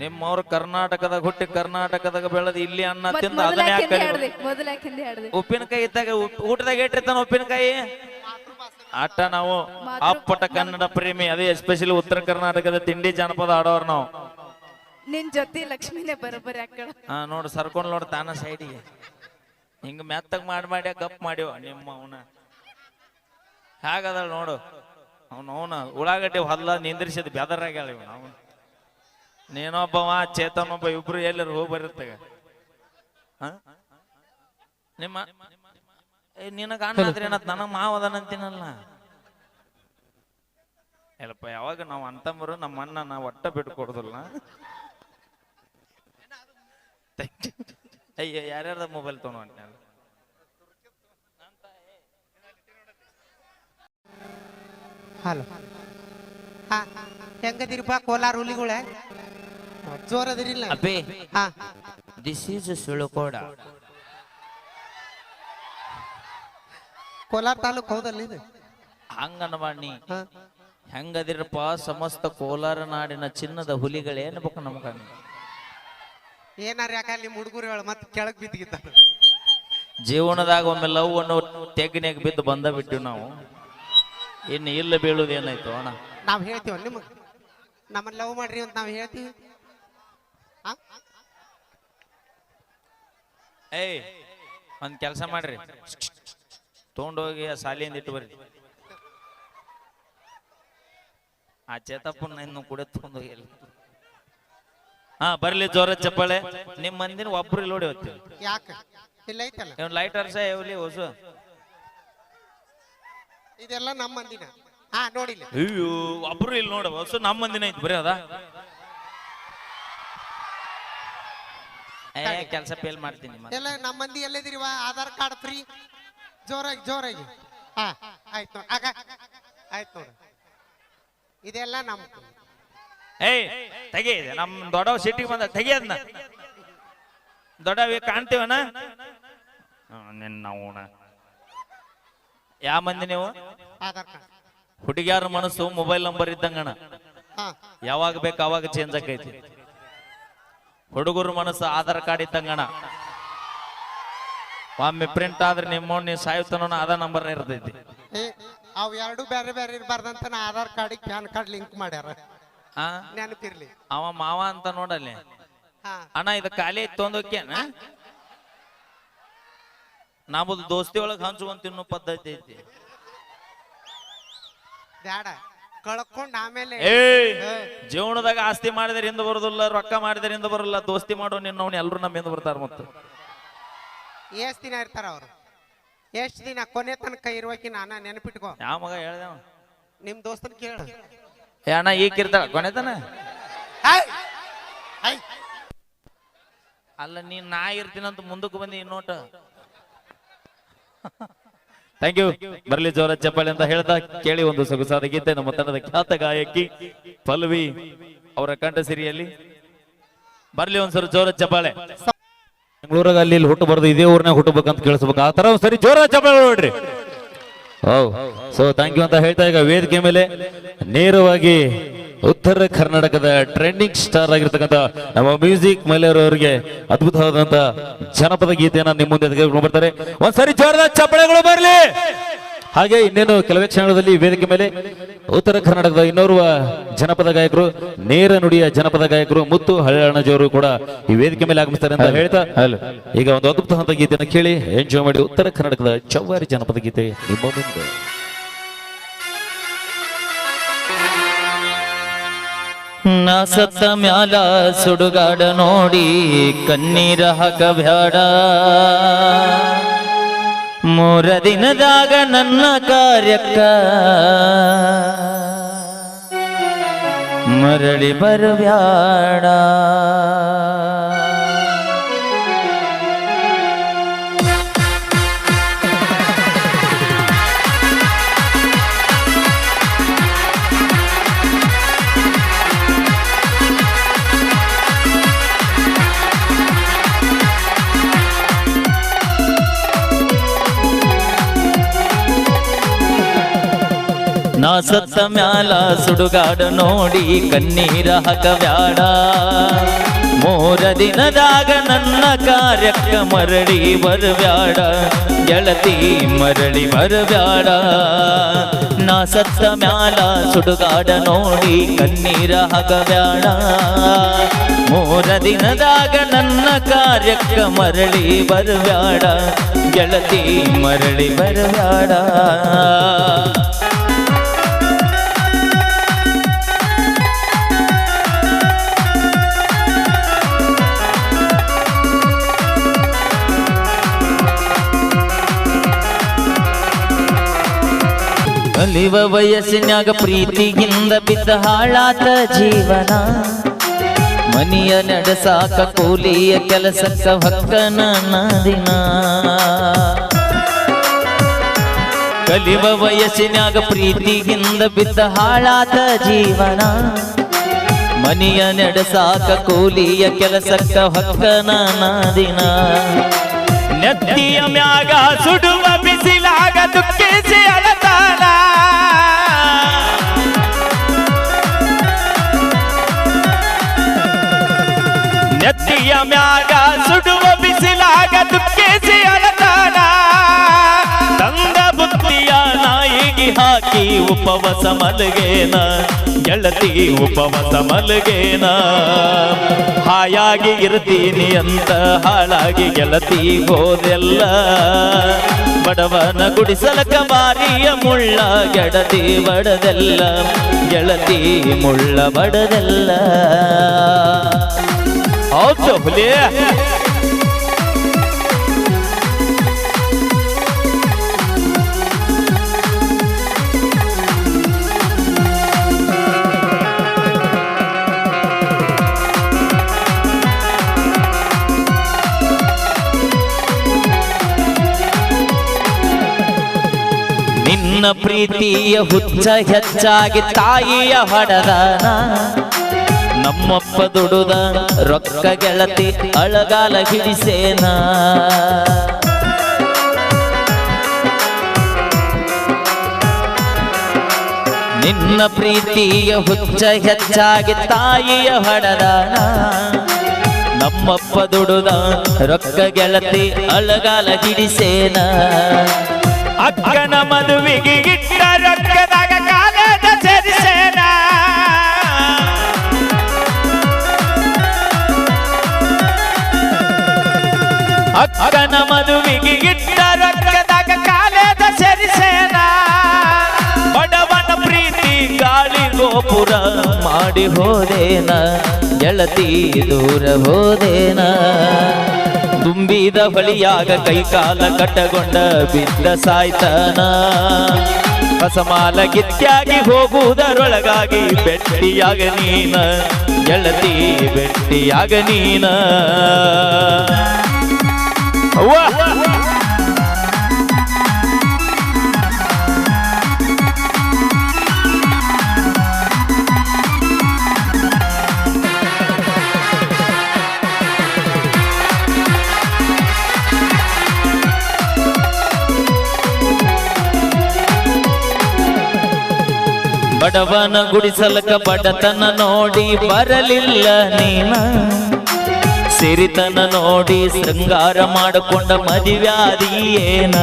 ನಿಮ್ಮವ್ರು ಕರ್ನಾಟಕದಾಗ ಹುಟ್ಟಿ ಕರ್ನಾಟಕದಾಗ ಬೆಳೆದ ಇಲ್ಲಿ ಅನ್ನ ತಿಂದು ಅದನ್ನ ಯಾಕೆ ಯಾಕೆಂದು ಕಲಿಬೇಕು? ಹೇಳ್ದೆ ಹೇಳ್ದೆ ಉಪ್ಪಿನಕಾಯಿ ಇದ್ದಾಗ ಊಟದಾಗ ಇಟ್ಟಿರ್ತಾನ ಉಪ್ಪಿನಕಾಯಿ? ಅಟ್ಟ ನಾವು ಅಪ್ಪಟ ಕನ್ನಡ ಪ್ರೇಮಿ ಅದೇ ಎಸ್ಪೆಷಲಿ ಉತ್ತರ ಕರ್ನಾಟಕದ ತಿಂಡಿ ಜಾನಪದ ಆಡೋರು ನಾವು. ನಿನ್ ಜೊತೆ ಲಕ್ಷ್ಮಿನೇ ಬರೋಬ್ಬರಿ ಅಕ್ಕಳ ಹಾ ನೋಡು ಸರ್ಕೊಂಡ್ ನೋಡು ತಾನ ಸೈಡಿಗೆ ಹಿಂಗ ಮೆತ್ತಗ್ ಮಾಡಿ ಮಾಡಿ ಗಪ್ ಮಾಡಿವ ನಿಮ್ಮ ಅವನ ಹೇಗದಳ ನೋಡು. ಅವನ ಅವನ ಉಳ್ಳಾಗಡ್ಡಿ ಹೊಲ್ಲ ನಿಂದ್ರಿಸಿದ ಬೆದರಾಗ್ಯಾಳ ಇವ ಅವನು. ನೀನೊಬ್ಬವ ಚೇತನೊಬ್ಬ ಇಬ್ರು ಎಲ್ಲರೂ ಹೋಗಿ ಬರುತ್ತಾಗ ನಿಮ್ಮ ನಿನಗ ಆದ್ರೆ ಏನತ್? ನನಗ್ ಮಾವದನಂತೀನಲ್ಲ ಎಲ್ಲಪ್ಪ ಯಾವಾಗ ನಾವು ಅಂತಂಬರು, ನಮ್ಮ ಅಣ್ಣ ನಾವು ಒಟ್ಟ ಬಿಟ್ಟು ಕೊಡುದಿಲ್ಲ. ಅಯ್ಯೋ, ಯಾರ್ಯಾರ್ದ ಮೊಬೈಲ್ ತೊಗೊಂಡು ಹಲೋ. ಹಾ ಹೆಂಗದಿರಿಪ್ಪ ಕೋಲಾರ ಹುಲಿಗಳೇ? ಜೋರ್ ಅಬ್ಬೆ ಹಾ. ದಿಸ್ ಈಸ್ ಸುಳುಕೋಡ ಕೋಲಾರ ತಾಲೂಕ್ ಹೌದಲ್ಲ ಇದು? ಹಂಗನವಾಣಿ. ಹೆಂಗದಿರಪ್ಪ ಸಮಸ್ತ ಕೋಲಾರ ನಾಡಿನ ಚಿನ್ನದ ಹುಲಿಗಳೇನ್ಬೇಕು ನಮ್ಗ. ಏನಾರ ಯಾಕ ನಿಮ್ಮ ಹುಡುಗರು ಹೇಳ ಮತ್ತೆ ಕೆಳಗ್ ಬಿದ್ದಿದ್ದ ಜೀವನದಾಗ ಒಮ್ಮೆ ಲವ್ ಅನ್ನೋ ತೆಗ್ನ್ಯಾಗ ಬಿದ್ದು ಬಂದ ಬಿಟ್ಟು ನಾವು. ಇನ್ನು ಇಲ್ಲ ಬೀಳುದೇನಾಯ್ತು ಅಣ್ಣ? ನಾವ್ ಹೇಳ್ತೀವ ನಿಮಗ್? ನಮ್ಮನ್ನ ಲವ್ ಮಾಡ್ರಿ ಅಂತ ನಾವ್ ಹೇಳ್ತೀವಿ? ಏಯ್ ಒಂದ್ ಕೆಲಸ ಮಾಡ್ರಿ. ತಗೊಂಡೋಗಿ ಆ ಸಾಲಿಯಿಂದ ಇಟ್ಟು ಬರ್ರಿ. ಆ ಚೇತಪ್ಪನ ಇನ್ನು ಕೂಡ ತಗೊಂಡೋಗಿ ಹಾ ಬರ್ಲಿ ಜೋರ ಚಪ್ಪಾಳೆ. ನಿಮ್ ಮಂದಿನ ಒಬ್ರು ಇಲ್ಲಿ ನೋಡಿ ಹೋಗ್ತೀವಿ ಯಾಕ? ಇಲ್ಲ ಐತಲ್ಲ? ಇವ್ನು ಲೈಟ್ ಅರ್ಸ ಎವ್ಲಿ ಹೊಸು. ಇದೆಲ್ಲ ನಮ್ಮ ಮಂದಿನ. ಹಾ ನೋಡಿಲ್ಲ. ಅಯ್ಯೋ ಒಬ್ರು ಇಲ್ಲಿ ನೋಡ. ಹೊಸು ನಮ್ಮ ಮಂದಿನ ಐತಿ ಬರೀ ಅದ. ಏ ಕೆಲಸ ಫೇಲ್ ಮಾಡ್ತೀನಿ ಮತ್ತೆ. ಎಲ್ಲ ನಮ್ಮ ಮಂದಿ ಎಲ್ಲಿದಿರಿವ ಆಧಾರ್ ಕಾರ್ಡ್ ಫ್ರೀ ಜೋರಾಗಿ ಜೋರಾಗಿ. ಹಾ ಆಯ್ತು ನೋಡ್. ಆಗ ಆಯ್ತು ನೋಡು. ಇದೆಲ್ಲ ನಮ್ ಏಯ್ ತೆಗಿ ನಮ್ ದೊಡ್ಡವ ಸಿಟಿಗೆ ಬಂದ ತೆಗಿ ಅದನ್ನ ದೊಡ್ಡವಿ ಕಾಣ್ತೀವನ? ನಿನ್ನ ಯಾ ಯಾವ ಮಂದಿ ನೀವು? ಆಧಾರ್ ಕಾರ್ಡ್ ಹುಡುಗಿಯಾರ ಮನಸ್ಸು ಮೊಬೈಲ್ ನಂಬರ್ ಇದ್ದಂಗಣ. ಹಾ. ಯಾವಾಗ ಬೇಕು ಅವಾಗ ಚೇಂಜ್ ಆಕೈತಿ. ಹುಡುಗರ ಮನಸ್ಸು ಆಧಾರ್ ಕಾರ್ಡ್ ಇದ್ದಂಗಣ ಒಮ್ಮೆ ಪ್ರಿಂಟ್ ಆದ್ರೆ ನಿಮ್ಮ ನೀವು ಸಾಯುತ್ತನೋ ಅದ ನಂಬರ್ ಇರ್ತೈತಿ. ಏ ಅವ್ ಎರಡು ಬೇರೆ ಬೇರೆ ಇರಬಾರ್ದಂತ ನಾ Aadhaar card PAN card link ಮಾಡ್ಯಾರ. ಆ? ನೆನಪಿರ್ಲಿ. ಅವ ಮಾವ ಅಂತ ನೋಡಲ್ಲಿ. ಹಾ. ಅಣ್ಣ ಇದು ಖಾಲಿ ತೊಂದೋಕ್ಯನ? ನಮ್ಮದು ದೋಸ್ತಿ ಒಳಗೆ ಹಂಚುವಂತ ಇನ್ನೂ ಪದ್ಧತಿ ಐತಿ. ಬ್ಯಾಡ. ಕಳ್ಕೊಂಡ್ ಆಮೇಲೆ ಏ, ಜೀವನದಾಗ ಆಸ್ತಿ ಮಾಡಿದ್ರೆ ಹಿಂದೆ ಬರುದಿಲ್ಲ ರೊಕ್ಕ ಮಾಡಿದ್ರೆ ಹಿಂದೆ ಬರಲ್ಲ ದೋಸ್ತಿ ಮಾಡೋ ನಿನ್ನವ್ನು ಎಲ್ಲರೂ ನಮ್ಮಿಂದ ಬರ್ತಾರ ಮತ್ತೆ. ಎಷ್ಟ್ ದಿನ ಇರ್ತಾರ ಅವ್ರು? ಎಷ್ಟ್ ದಿನ? ಕೊನೆ ತನಕ ಇರುವಕಿ ನಾನ ನೆನಪಿಟ್ಕೋ. ಯಾವ ಮಗ ಹೇಳ್ದೆ ನಿಮ್ ದೋಸ್ತನ್ ಕೇಳ. ಏ ಅಣ್ಣ ಈಗ ಇರ್ತಾಳ ಕೊನೆತನ ಅಲ್ಲ ನೀನ್ ನಾ ಇರ್ತೀನಂತ ಮುಂದಕ್ಕೆ ಬಂದಿ ಇನ್ನೋಟ ಥ್ಯಾಂಕ್ ಯು ಬರಲಿ ಜೋರ ಚಪ್ಪಾಳೆ ಅಂತ ಹೇಳ್ತಾ ಕೇಳಿ ಒಂದು ಸೊಗಸಾದ ಗೀತೆ. ನಮ್ಮ ತಂಡದ ಖ್ಯಾತ ಗಾಯಕಿ ಪಲ್ವಿ ಅವರ ಕಂಠ ಸಿರಿಯಲ್ಲಿ ಬರ್ಲಿ ಒಂದ್ಸರಿ ಜೋರ ಚಪ್ಪಾಳೆ. ಬೆಂಗಳೂರಾಗ ಅಲ್ಲಿ ಹುಟ್ಟು ಬರೋದು ಇದೇ ಊರ್ನಾಗ ಹುಟ್ಟಬೇಕಂತ ಕೇಳಿಸ್ಬೇಕು. ಆ ತರ ಒಂದ್ಸರಿ ಜೋರ ಚಪ್ಪಾಳೆ ನೋಡ್ರಿ. ಹೌ ಸೊ ಥ್ಯಾಂಕ್ ಯು ಅಂತ ಹೇಳ್ತಾ ಈಗ ವೇದಿಕೆ ಮೇಲೆ ನೇರವಾಗಿ ಉತ್ತರ ಕರ್ನಾಟಕದ ಟ್ರೆಂಡಿಂಗ್ ಸ್ಟಾರ್ ಆಗಿರ್ತಕ್ಕಂಥ ನಮ್ಮ ಮ್ಯೂಸಿಕ್ ಮಹಿಳೆಯರವರಿಗೆ ಅದ್ಭುತವಾದಂತ ಜನಪದ ಗೀತೆಯನ್ನ ನಿಮ್ಮ ಮುಂದೆ ತೆಗೆದುಕೊಂಡು ಬರ್ತಾರೆ. ಒಂದ್ಸರಿ ಜೋರದ ಚಪ್ಪಳೆಗಳು ಬರಲಿ. ಹಾಗೆ ಇನ್ನೇನು ಕೆಲವೇ ಕ್ಷಣದಲ್ಲಿ ವೇದಿಕೆ ಮೇಲೆ ಉತ್ತರ ಕರ್ನಾಟಕದ ಇನ್ನೋರ್ವ ಜನಪದ ಗಾಯಕರು ನೇರ ನುಡಿಯ ಜನಪದ ಗಾಯಕರು ಮುತ್ತು ಹಳ್ಳಣ್ಣಜಿಯವರು ಕೂಡ ಈ ವೇದಿಕೆ ಮೇಲೆ ಆಗಮಿಸ್ತಾರೆ ಅಂತ ಹೇಳ್ತಾ. ಈಗ ಒಂದು ಅದ್ಭುತವಾದ ಗೀತೆಯನ್ನು ಕೇಳಿ ಎಂಜಾಯ್ ಮಾಡಿ ಉತ್ತರ ಕರ್ನಾಟಕದ ಚೌವಾರಿ ಜನಪದ ಗೀತೆ ನಿಮ್ಮ ಮುಂದೆ. ನಾ ಸತ್ತ ಮ್ಯಾಲ ಸುಡುಗಾಡ ನೋಡಿ ಕಣ್ಣೀರ ಹಾಕಬ್ಯಾಡ. ಮೂರ ದಿನದಾಗ ನನ್ನ ಕಾರ್ಯಕ್ಕ ಮರಳಿ ಬರಬ್ಯಾಡ. ಸತ್ತ ಮ್ಯಾಲ ಸುಡುಗಾಡ ನೋಡಿ ಕಣ್ಣೀರ ಹಕವ್ಯಾಡ. ಮೂರ ದಿನದಾಗ ನನ್ನ ಕಾರ್ಯಕ್ಕ ಮರಳಿ ಬರಬ್ಯಾಡ ಗೆಳತಿ ಮರಳಿ ಬರಬ್ಯಾಡ ನಾ ಸತ್ತ ಮ್ಯಾಲ ಸುಡುಗಾಡ ನೋಡಿ ಕಣ್ಣೀರ ಹಕವ್ಯಾಡ. ಮೂರ ದಿನದಾಗ ನನ್ನ ಕಾರ್ಯಕ್ಕ ಮರಳಿ ಬರಬ್ಯಾಡ ಗೆಳತಿ ಮರಳಿ ಬರಬ್ಯಾಡ ಕಲಿವ ವಯಸ್ಸಿನಾಗ ಪ್ರೀತಿಯಿಂದ ಬಿದ್ದ ಹಾಳಾತ ಜೀವನ. ಮನಿಯ ನಡೆಸಾಕ ಕೂಲಿಯ ಕೆಲಸಕ್ಕ ಹಕ್ಕನ ದಿನ ಕಲಿವ ವಯಸ್ಸಿನಾಗ ಪ್ರೀತಿಯಿಂದ ಬಿದ್ದ ಹಾಳಾತ ಜೀವನ. ಮನಿಯ ನಡೆಸಾಕ ಕೂಲಿಯ ಕೆಲಸಕ್ಕ ಹಕ್ಕನ ದಿನ ನೆತ್ತಿಯ ಮ್ಯಾಗ ಸುಡುವ ಬಿಸಿಲಾಗ ದುಃಖಿಸಿ ಅಳತಾನ ಉಪವಾಸ ಮಲಗೇನ? ಗೆಳತಿ ಉಪವಾಸ ಮಲಗೇನ? ಹಾಯಾಗಿ ಇರ್ತೀನಿ ಅಂತ ಹಾಳಾಗಿ ಗೆಳತಿ ಹೋದೆಲ್ಲ. ಬಡವನ ಗುಡಿಸಲ ಕಮಾರಿಯ ಮುಳ್ಳ ಗೆಳತಿ ಬಡದೆಲ್ಲ. ಗೆಳತಿ ಮುಳ್ಳ ಬಡದೆಲ್ಲ. ಹೌದು ಹುಲಿ. ಪ್ರೀತಿಯ ಹುಚ್ಚ ಹೆಚ್ಚಾಗಿ ತಾಯಿಯ ಹಡದ. ನಮ್ಮಪ್ಪ ದುಡುದ ರೊಕ್ಕ ಗೆಳತಿ ಅಳಗಾಲ ಹಿಡಿಸೇನ. ನಿನ್ನ ಪ್ರೀತಿಯ ಹುಚ್ಚ ಹೆಚ್ಚಾಗಿ ತಾಯಿಯ ಹಡದ. ನಮ್ಮಪ್ಪ ದುಡುದ ರೊಕ್ಕ ಗೆಳತಿ ಅಳಗಾಲ ಹಿಡಿಸೇನ. ಅಕ್ಕನ ಮದುವೆಗೆ ಇಟ್ಟ ರೊಕ್ಕದಾಗ ಕಾಲದ ಸೇರಿಸೇನ? ಅಕ್ಕನ ಮದುವೆಗೆ ಇಟ್ಟ ರೊಕ್ಕದಾಗ ಕಾಲದ ಸೇರಿಸೇನ? ಬಡವನ ಪ್ರೀತಿ ಗಾಳಿ ಗೋಪುರ ಮಾಡಿ ಹೋದೇನ? ಗೆಳತಿ ದೂರ ಹೋದೇನ? ತುಂಬಿದ ಬಳಿಯಾಗ ಕೈಕಾಲ ಕಟ್ಟಗೊಂಡ ಬಿದ್ದ ಸಾಯ್ತನ. ಹೊಸಮಾಲ ಗಿತ್ಯಾಗಿ ಹೋಗುವುದರೊಳಗಾಗಿ ಬೆಟ್ಟಿಯಾಗ ನೀನ ಗೆಳತಿ ಬೆಟ್ಟಿಯಾಗ ನೀನ. ಬಡವನ ಗುಡಿಸಲಕ ಬಡತನ ನೋಡಿ ಬರಲಿಲ್ಲ ನೀನ. ಸಿರಿತನ ನೋಡಿ ಶೃಂಗಾರ ಮಾಡಿಕೊಂಡ ಮದುವ್ಯಾದಿ ಏನ.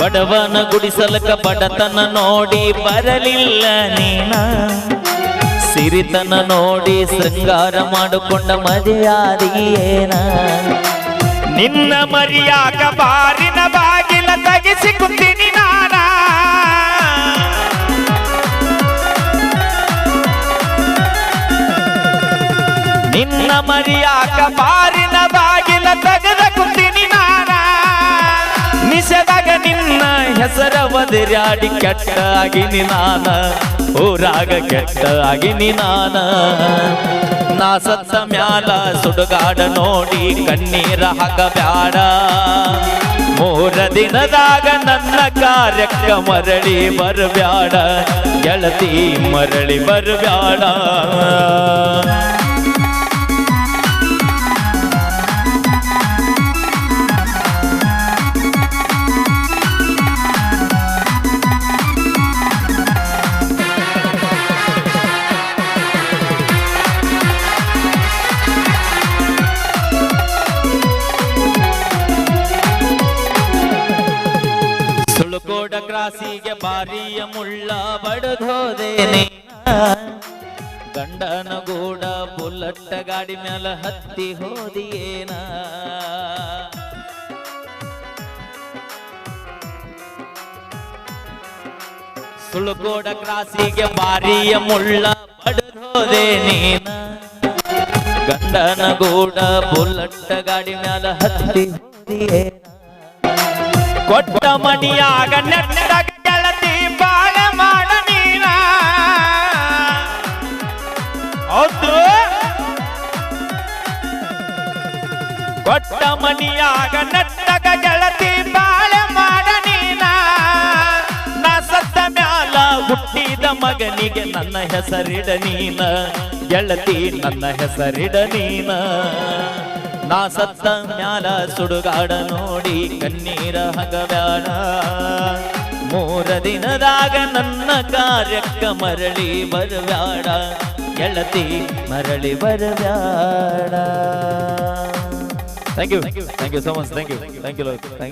ಬಡವನ ಗುಡಿಸಲಕ ಬಡತನ ನೋಡಿ ಬರಲಿಲ್ಲ ನೀನ. ಸಿರಿತನ ನೋಡಿ ಶೃಂಗಾರ ಮಾಡಿಕೊಂಡ ಮದುವ್ಯಾದಿ ಏನ. ನಿನ್ನ ಮರಿಯಾಗ ಬಾರಿನ ಬಾಗಿಲ ತಗಿಸಿ ಕುಂತೀನಿ ನಾನ. ನಿನ್ನ ಮರಿಯಾಗ ಬಾರಿನ ಬಾಗಿಲ ತಗದ ಕುಂತೀನಿ ನಾನ. ನಿಸದಾಗ ನಿನ್ನ ಹೆಸರ ಬದರಾಡಿ ಕೆಟ್ಟ ಆಗಿನಿ ನಾನ. ಊರಾಗ ಕೆಟ್ಟ ಆಗಿನಿ ನಾನ. ಸತ್ತ ಮ್ಯಾಲ ಸುಡುಗಾಡ ನೋಡಿ ಕಣ್ಣೀರ ಹಾಕಬ್ಯಾಡ ಮೂರ ದಿನದಾಗ ನನ್ನ ಕಾರ್ಯಕ್ಕ ಮರಳಿ ಬರಬ್ಯಾಡ. ಗೆಳತಿ ಮರಳಿ ಬರಬ್ಯಾಡ. ಕ್ರಾಸಿಗೆ ಬಾರಿಯ ಮುಳ್ಳ ಬಡದೋದೇನೆ. ಗಂಡನ ಗೂಡ ಬುಲ್ಲಟ್ಟ ಗಾಡಿ ಮೇಲೆ ಹತ್ತಿ ಹೋದಿಯೇನ? ಸುಳುಗೋಡ ಕ್ರಾಸಿಗೆ ಬಾರಿಯ ಮುಳ್ಳ ಬಡದೋದೆ ನೀನ ಗಂಡನ ಗೂಡ ಬುಲ್ಲಟ್ಟ ಗಾಡಿ ಮ್ಯಾಲ ಹತ್ತಿ ಹೋದಿಯೇನ ಕೊಟ್ಟ ಮಣಿಯಾಗ ನೆಟ್ಟ ಗೆಳತಿ ಬಾಳ ಮಾಡ ನೀನ ಹೌದು ಕೊಟ್ಟ ಮಣಿಯಾಗ ನೆಟ್ಟಗ ಗೆಳತಿ ಬಾಳ ಮಾಡ ನೀನ ನಾ ಸತ್ತ ಮ್ಯಾಲ ಹುಟ್ಟಿದ ಮಗನಿಗೆ ನನ್ನ ಹೆಸರಿಡ ನೀನ. ಗೆಳತಿ ನನ್ನ ಹೆಸರಿಡ ನೀನ. ನಾ ಸತ್ತ ಮ್ಯಾಲ ಸುಡುಗಾಡ ನೋಡಿ ಕಣ್ಣೀರ ಹಗಬ್ಯಾಡ. ಮೂರ ದಿನದಾಗ ನನ್ನ ಕಾರ್ಯಕ್ಕ ಮರಳಿ ಬರಬ್ಯಾಡ. ಗೆಳತಿ ಮರಳಿ ಬರಬ್ಯಾಡ. Thank you thank you so much thank you thank you thank